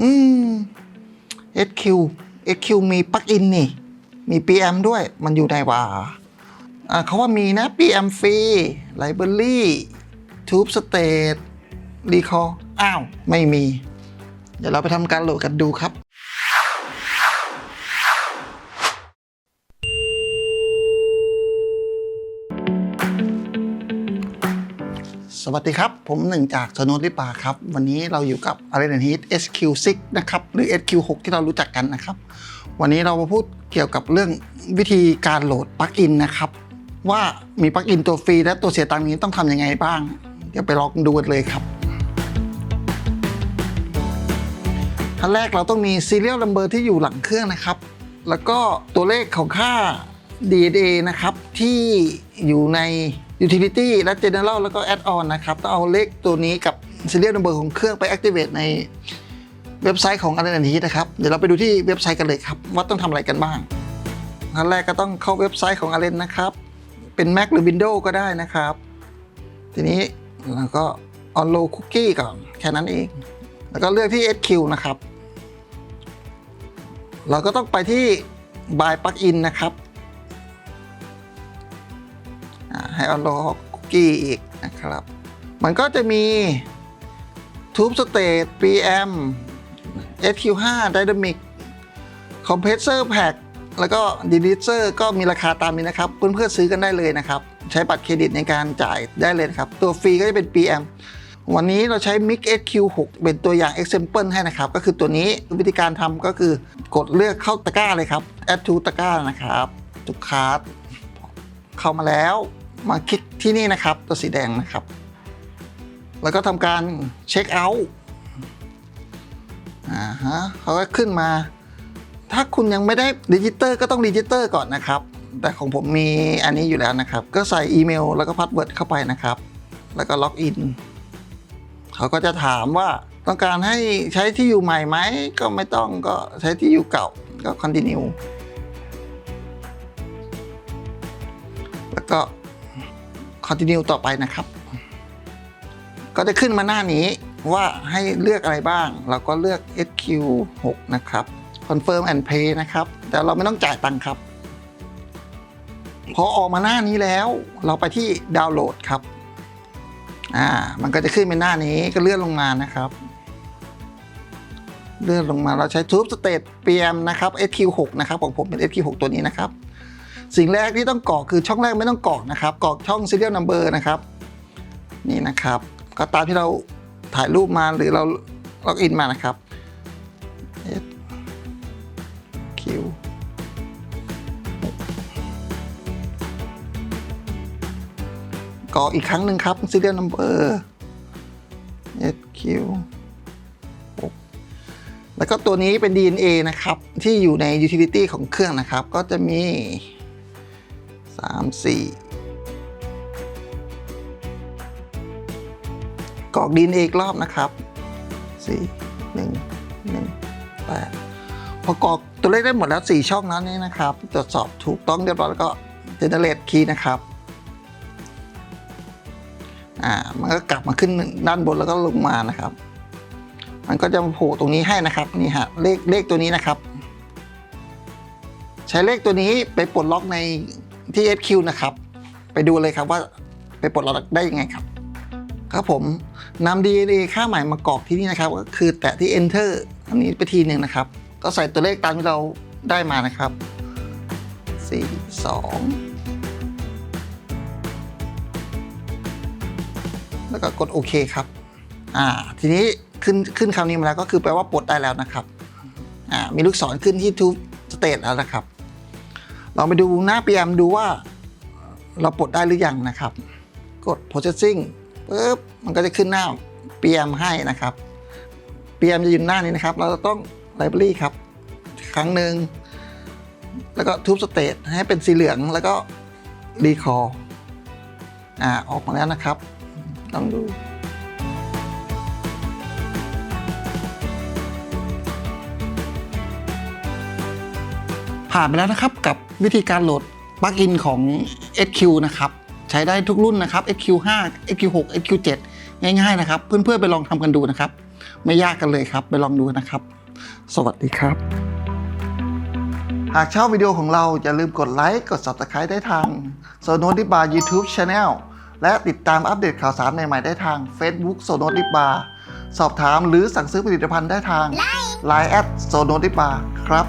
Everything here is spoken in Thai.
อืม SQ SQ มีปลั๊กอินนี่ มี PM ด้วย มันอยู่ในว่าอ่าเขาว่ามีนะ PM ฟรี Library Tube State Recall อ้าว ไม่มี เดี๋ยวเราไปทำการโหลดกันดูครับ วัสดีครับ ผมหนึ่งจากสนุนริปาครับ วันนี้เราอยู่กับ a r e n a Heat SQ6 นะครับ หรือ SQ6 ที่เรารู้จักกันนะครับ วันนี้เรามาพูดเกี่ยวกับเรื่องวิธีการโหลดปลั๊กอินนะครับ ว่ามีปลั๊กอินตัวฟรีและตัวเสียตังค์นี้ต้องทำยังไงบ้าง เดี๋ยวไปลองดูกันเลยครับขั้นแรกเราต้องมี serial number ที่อยู่หลังเครื่องนะครับ แล้วก็ตัวเลขของค่า DNA นะครับที่อยู่ใน utility และ general แล้วก็ add-on นะครับ ต้องเอาเลขตัวนี้กับ serial number ของเครื่องไป activate ในเว็บไซต์ของ a r e n a นะครับ เดี๋ยวเราไปดูที่เว็บไซต์กันเลยครับ ว่าต้องทำอะไรกันบ้างขั้นแรกก็ต้องเข้าเว็บไซต์ของ a r e n นะครับ เป็น Mac หรือ Windows ก็ได้นะครับ ทีนี้เราก็ unload cookie ก่อน แค่นั้นเอง แล้วก็เลือกที่ SQ นะครับ เราก็ต้องไปที่ buy plugin นะครับ อ่าให้ unlock cookie อีกนะครับ มันก็จะมี Tube State PM SQ5 Dynamic Compressor Pack แล้วก็ Deleter ก็มีราคาตามนี้นะครับ เพื่อนๆซื้อกันได้เลยนะครับ ใช้บัตรเครดิตในการจ่ายได้เลยครับ ตัวฟรีก็จะเป็น PM วันนี้เราใช้ Mix SQ6 เป็นตัวอย่าง example ให้นะครับ ก็คือตัวนี้วิธีการทำก็คือกดเลือกเข้าตะกร้าเลยครับ add to ตะกร้านะครับทุกคาร์ดเข้ามาแล้ว มาคลิกที่นี่นะครับ ตัวสีแดงนะครับ แล้วก็ทำการเช็คเอาท์อ่าฮะเขาก็ขึ้นมา ถ้าคุณยังไม่ได้ดิจิเตอร์ก็ต้องดิจิเตอร์ก่อนนะครับ แต่ของผมมีอันนี้อยู่แล้วนะครับ ก็ใส่อีเมลแล้วก็พาสเวิร์ดเข้าไปนะครับ แล้วก็ล็อกอินเขาก็จะถามว่าต้องการให้ใช้ที่อยู่ใหม่ไหมก็ไม่ต้องก็ใช้ที่อยู่เก่าก็ continue แล้วก็ continue ต่อไปนะครับ ก็จะขึ้นมาหน้านี้ว่าให้เลือกอะไรบ้าง เราก็เลือก SQ6 นะครับ Confirm and Pay นะครับ แต่เราไม่ต้องจ่ายตังค์ครับ พอออกมาหน้านี้แล้วเราไปที่ดาวน์โหลดครับอ่ามันก็จะขึ้นเป็นหน้านี้ก็เลื่อนลงมานะครับ เลื่อนลงมาเราใช้ Tube State PM นะครับ SQ6 นะครับของผมเป็น SQ6 ตัวนี้นะครับ สิ่งแรกที่ต้องกรอกคือช่องแรกไม่ต้องกรอกนะครับกรอกช่อง serial number นะครับ นี่นะครับ ก็ตามที่เราถ่ายรูปมาหรือเราล็อกอินมานะครับ S Q กรอกอีกครั้งหนึ่งครับ serial number S Q แล้วก็ตัวนี้เป็น DNA นะครับ ที่อยู่ใน utility ของเครื่องนะครับ ก็จะมี 3 4กรอกดินอีกรอบนะครับ4 1 1 8พอกรอกตัวเลขได้หมดแล้ว4ช่องนั้นนี่นะครับ ตรวจสอบถูกต้องเรียบร้อยแล้วก็ generate key นะครับอ่ามันก็กลับมาขึ้นด้านบนแล้วก็ลงมานะครับ มันก็จะโผล่ตรงนี้ให้นะครับนี่ฮะเลขเลขตัวนี้นะครับ ใช้เลขตัวนี้ไปปลดล็อกใน ที่ SQ นะครับ ไปดูเลยครับว่าไปปลดล็อกได้ยังไงครับ ครับผมนำ DNA ค่าใหม่มากรอกที่นี่นะครับก็คือแตะที่ Enter อันนี้ไปทีหนึ่งนะครับ ก็ใส่ตัวเลขตามที่เราได้มานะครับ 4 2 แล้วก็กดโอเคครับอ่าทีนี้ขึ้นขึ้นคำนี้มาแล้วก็คือแปลว่าปลดได้แล้วนะครับอ่ามีลูกศรขึ้นที่ Tube State แล้วนะครับ ลองไปดูหน้า PM ดูว่า เราปลดได้หรือยังนะครับ กด processing ปุ๊บมันก็จะขึ้นหน้า PM ให้นะครับ PM จะอยู่หน้านี้นะครับ เราต้อง library ครับ ครั้งหนึ่งแล้วก็ tube state ให้เป็นสีเหลืองแล้วก็ recall อ่าออกมาแล้วนะครับลองดู ผ่านไปแล้วนะครับกับวิธีการโหลดปลั๊กอินของ SQ นะครับใช้ได้ทุกรุ่นนะครับ SQ5 SQ6 SQ7 ง่ายๆนะครับ เพื่อนๆไปลองทำกันดูนะครับ ไม่ยากกันเลยครับ ไปลองดูนะครับ สวัสดีครับ หากชอบวิดีโอของเราอย่าลืมกดไลค์กด Subscribe ได้ทางโซโนดิบา YouTube Channel และติดตามอัปเดตข่าวสารใหม่ๆได้ทาง Facebook โซโนดิบาสอบถามหรือสั่งซื้อผลิตภัณฑ์ได้ทาง Line แอดโซโนดิบาครับ